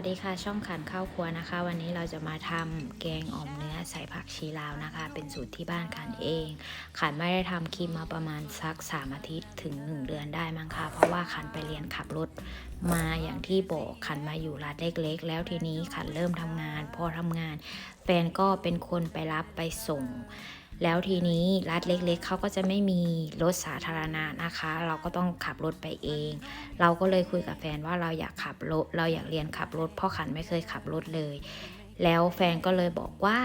วัสดีค่ะช่องขันข้าวครัวนะคะ วันนี้เราจะมาทำแกงอ่อมเนื้อใส่ผักชีลาวนะคะ เป็นสูตรที่บ้านขันเอง ขันไม่ได้ทำคลิปมาประมาณสักสามอาทิตย์ถึง1เดือนได้มั้งคะเพราะว่าขันไปเรียนขับรถมาอย่างที่บอกขันมาอยู่รัฐเล็ก ๆ แล้วทีนี้ขันเริ่มทำงาน พอทำงาน แฟนก็เป็นคนไปรับไปส่ง แล้วทีนี้รัฐเล็กๆเขาก็จะไม่มีรถสาธารณะนะคะ เราก็ต้องขับรถไปเอง เราก็เลยคุยกับแฟนว่าเราอยากขับรถ เราอยากเรียนขับรถเพราะขันไม่เคยขับรถเลย แล้วแฟนก็เลยบอกว่า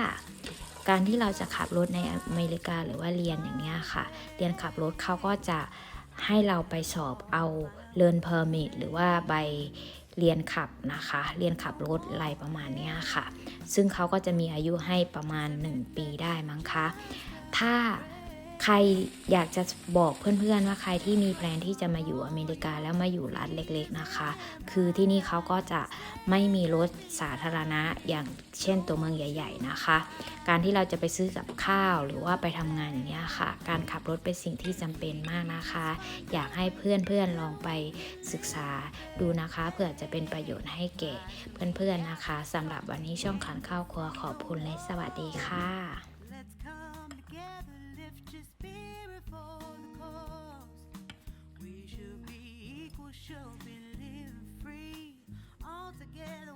การที่เราจะขับรถในอเมริกาหรือว่าเรียนอย่างเนี้ยค่ะ เรียนขับรถเขาก็จะให้เราไปสอบเอาเรียนเพอร์มิทหรือว่าใบ เรียนขับนะคะ เรียนขับรถอะไรประมาณนี้ค่ะ ซึ่งเขาก็จะมีอายุให้ประมาณ 1 ปีได้มั้งคะ ถ้า ใครอยากจะบอกเพื่อนๆว่าใครที่มีแพลนที่จะมาอยู่อเมริกาแล้วมาอยู่รัฐเล็กๆนะคะ คือที่นี่เขาก็จะไม่มีรถสาธารณะอย่างเช่นตัวเมืองใหญ่ ๆนะคะ การที่เราจะไปซื้อกับข้าวหรือว่าไปทำงานอย่างเงี้ยค่ะ การขับรถเป็นสิ่งที่จำเป็นมากนะคะ อยากให้เพื่อนๆลองไปศึกษาดูนะคะเผื่อจะเป็นประโยชน์ให้แก่เพื่อนๆนะคะสำหรับวันนี้ช่องขันข้าวครัวขอบคุณและสวัสดีค่ะ she'll be living free altogether.